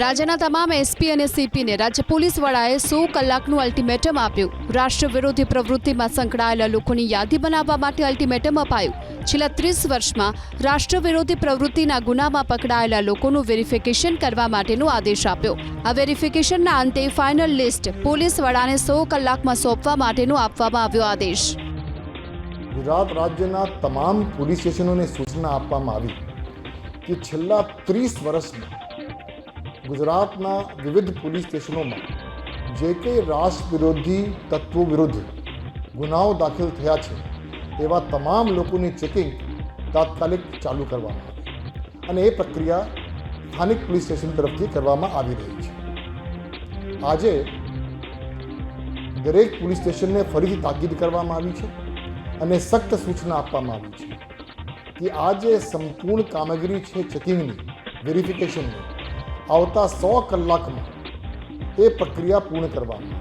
રાજ્યના તમામ એસપી અને સીપીને રાજ્ય પોલીસ વડાએ સો કલાકનું અલ્ટિમેટમ આપ્યું. રાષ્ટ્ર વિરોધી પ્રવૃત્તિમાં સંકળાયેલા લોકોની યાદી બનાવવા માટે અલ્ટિમેટમ અપાયું. છેલ્લા ત્રીસ વર્ષમાં રાષ્ટ્ર વિરોધી પ્રવૃત્તિના ગુનામાં પકડાયેલા લોકોનું વેરિફિકેશન કરવા માટેનો આદેશ આપ્યો. આ વેરિફિકેશનના અંતે ફાઇનલ લિસ્ટ પોલીસ વડાને સો કલાકમાં સોંપવા માટેનો આપવામાં આવ્યો આદેશ. ગુજરાત રાજ્યના તમામ પોલીસ સ્ટેશનોને સૂચના આપવામાં આવી કે છેલ્લા ત્રીસ વર્ષમાં ગુજરાતના વિવિધ પોલીસ સ્ટેશનોમાં જે કંઈ રાષ્ટ્ર વિરોધી તત્વો વિરુદ્ધ ગુનાઓ દાખલ થયા છે, એવા તમામ લોકોની ચેકિંગ તાત્કાલિક ચાલુ કરવામાં આવે અને એ પ્રક્રિયા સ્થાનિક પોલીસ સ્ટેશન તરફથી કરવામાં આવી રહી છે. આજે દરેક પોલીસ સ્ટેશનને ફરીથી તાકીદ કરવામાં આવી છે અને સખ્ત સૂચના આપવામાં આવી છે કે આ જે સંપૂર્ણ કામગીરી છે ચેકિંગની, વેરિફિકેશનની આવતા સો કલાકમાં એ પ્રક્રિયા પૂર્ણ કરવામાં આવે